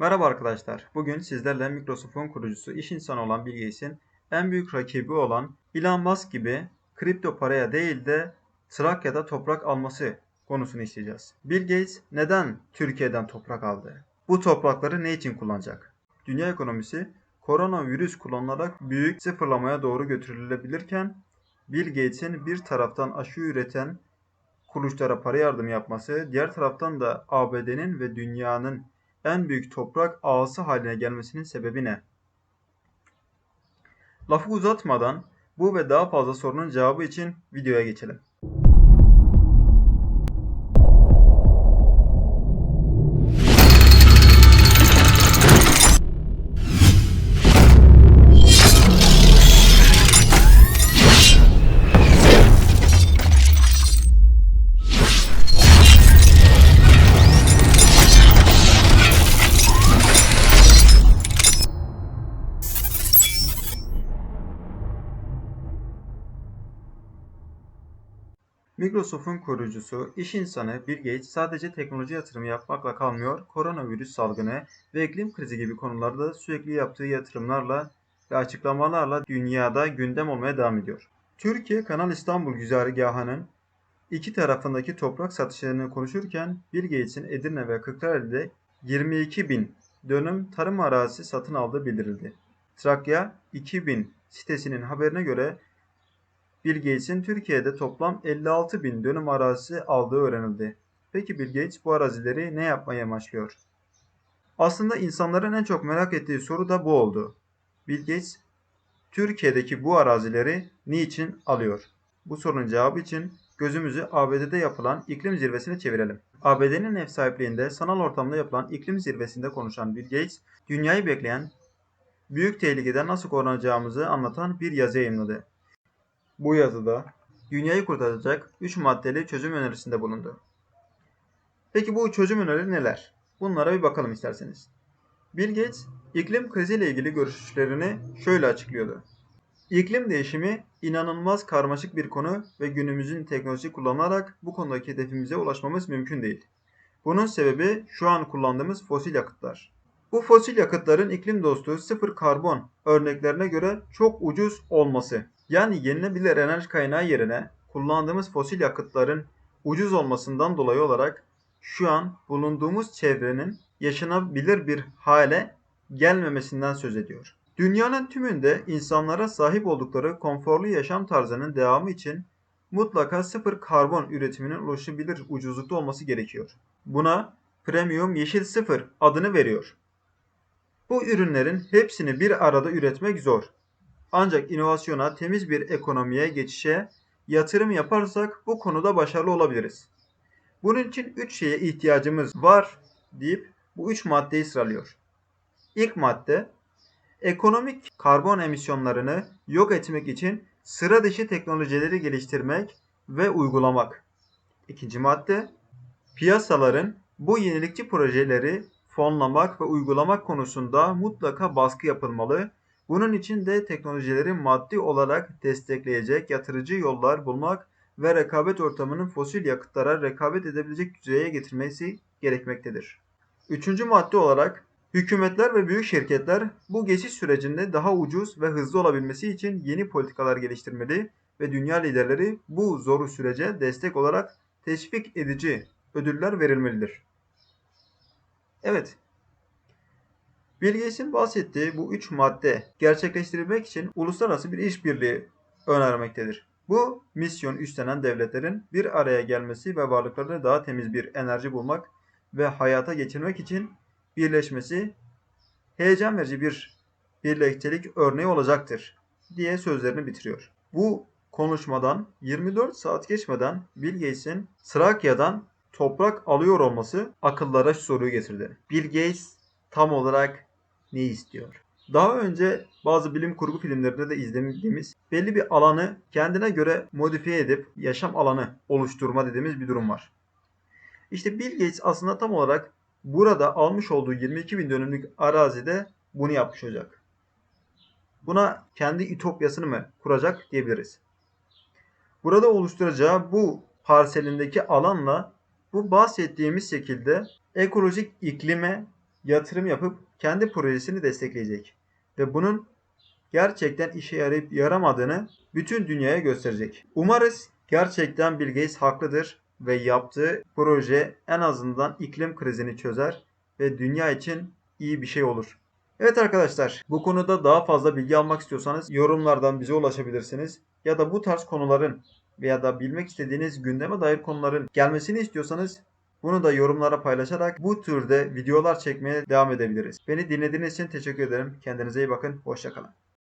Merhaba arkadaşlar. Bugün sizlerle Microsoft'un kurucusu, iş insanı olan Bill Gates'in en büyük rakibi olan Elon Musk gibi kripto paraya değil de Trakya'da toprak alması konusunu işleyeceğiz. Bill Gates neden Türkiye'den toprak aldı? Bu toprakları ne için kullanacak? Dünya ekonomisi koronavirüs kullanılarak büyük sıfırlamaya doğru götürülebilirken Bill Gates'in bir taraftan aşı üreten kuruluşlara para yardımı yapması, diğer taraftan da ABD'nin ve dünyanın en büyük toprak ağası haline gelmesinin sebebi ne? Lafı uzatmadan bu ve daha fazla sorunun cevabı için videoya geçelim. Microsoft'un kurucusu, iş insanı Bill Gates sadece teknoloji yatırımı yapmakla kalmıyor, koronavirüs salgını ve iklim krizi gibi konularda sürekli yaptığı yatırımlarla ve açıklamalarla dünyada gündem olmaya devam ediyor. Türkiye Kanal İstanbul güzergahının iki tarafındaki toprak satışlarını konuşurken Bill Gates'in Edirne ve Kırklareli'de 22 bin dönüm tarım arazisi satın aldığı bildirildi. Trakya 2000 sitesinin haberine göre Bill Gates'in Türkiye'de toplam 56 bin dönüm arazisi aldığı öğrenildi. Peki Bill Gates bu arazileri ne yapmaya amaçlıyor? Aslında insanların en çok merak ettiği soru da bu oldu. Bill Gates Türkiye'deki bu arazileri niçin alıyor? Bu sorunun cevabı için gözümüzü ABD'de yapılan iklim zirvesine çevirelim. ABD'nin ev sahipliğinde sanal ortamda yapılan iklim zirvesinde konuşan Bill Gates, dünyayı bekleyen büyük tehlikeden nasıl korunacağımızı anlatan bir yazı yayınladı. Bu yazıda dünyayı kurtaracak 3 maddeli çözüm önerisinde bulundu. Peki bu çözüm önerileri neler? Bunlara bir bakalım isterseniz. Bill Gates iklim kriziyle ilgili görüşlerini şöyle açıklıyordu. İklim değişimi inanılmaz karmaşık bir konu ve günümüzün teknoloji kullanarak bu konudaki hedefimize ulaşmamız mümkün değil. Bunun sebebi şu an kullandığımız fosil yakıtlar. Bu fosil yakıtların iklim dostu sıfır karbon örneklerine göre çok ucuz olması. Yani yenilebilir enerji kaynağı yerine kullandığımız fosil yakıtların ucuz olmasından dolayı olarak şu an bulunduğumuz çevrenin yaşanabilir bir hale gelmemesinden söz ediyor. Dünyanın tümünde insanlara sahip oldukları konforlu yaşam tarzının devamı için mutlaka sıfır karbon üretiminin ulaşabilir ucuzlukta olması gerekiyor. Buna Premium Yeşil Sıfır adını veriyor. Bu ürünlerin hepsini bir arada üretmek zor. Ancak inovasyona, temiz bir ekonomiye geçişe yatırım yaparsak bu konuda başarılı olabiliriz. Bunun için 3 şeye ihtiyacımız var deyip bu 3 maddeyi sıralıyor. İlk madde ekonomik karbon emisyonlarını yok etmek için sıra dışı teknolojileri geliştirmek ve uygulamak. İkinci madde piyasaların bu yenilikçi projeleri fonlamak ve uygulamak konusunda mutlaka baskı yapılmalı. Bunun için de teknolojileri maddi olarak destekleyecek yatırıcı yollar bulmak ve rekabet ortamının fosil yakıtlara rekabet edebilecek düzeye getirmesi gerekmektedir. Üçüncü madde olarak hükümetler ve büyük şirketler bu geçiş sürecinde daha ucuz ve hızlı olabilmesi için yeni politikalar geliştirmeli ve dünya liderleri bu zoru sürece destek olarak teşvik edici ödüller verilmelidir. Evet. Bill Gates'in bahsettiği bu üç madde gerçekleştirilmek için uluslararası bir işbirliği önermektedir. Bu misyon üstlenen devletlerin bir araya gelmesi ve varlıklarında daha temiz bir enerji bulmak ve hayata geçirmek için birleşmesi heyecan verici bir birliktelik örneği olacaktır diye sözlerini bitiriyor. Bu konuşmadan 24 saat geçmeden Bill Gates'in Trakya'dan toprak alıyor olması akıllara şu soruyu getirdi. Bill Gates tam olarak ne istiyor? Daha önce bazı bilim kurgu filmlerinde de izlediğimiz belli bir alanı kendine göre modifiye edip yaşam alanı oluşturma dediğimiz bir durum var. İşte Bill Gates aslında tam olarak burada almış olduğu 22 bin dönümlük arazide bunu yapmış olacak. Buna kendi ütopyasını mı kuracak diyebiliriz. Burada oluşturacağı bu parselindeki alanla bu bahsettiğimiz şekilde ekolojik iklime yatırım yapıp kendi projesini destekleyecek. Ve bunun gerçekten işe yarayıp yaramadığını bütün dünyaya gösterecek. Umarız gerçekten Bill Gates haklıdır ve yaptığı proje en azından iklim krizini çözer ve dünya için iyi bir şey olur. Evet arkadaşlar bu konuda daha fazla bilgi almak istiyorsanız yorumlardan bize ulaşabilirsiniz. Ya da bu tarz konuların veya da bilmek istediğiniz gündeme dair konuların gelmesini istiyorsanız bunu da yorumlara paylaşarak bu türde videolar çekmeye devam edebiliriz. Beni dinlediğiniz için teşekkür ederim. Kendinize iyi bakın. Hoşçakalın.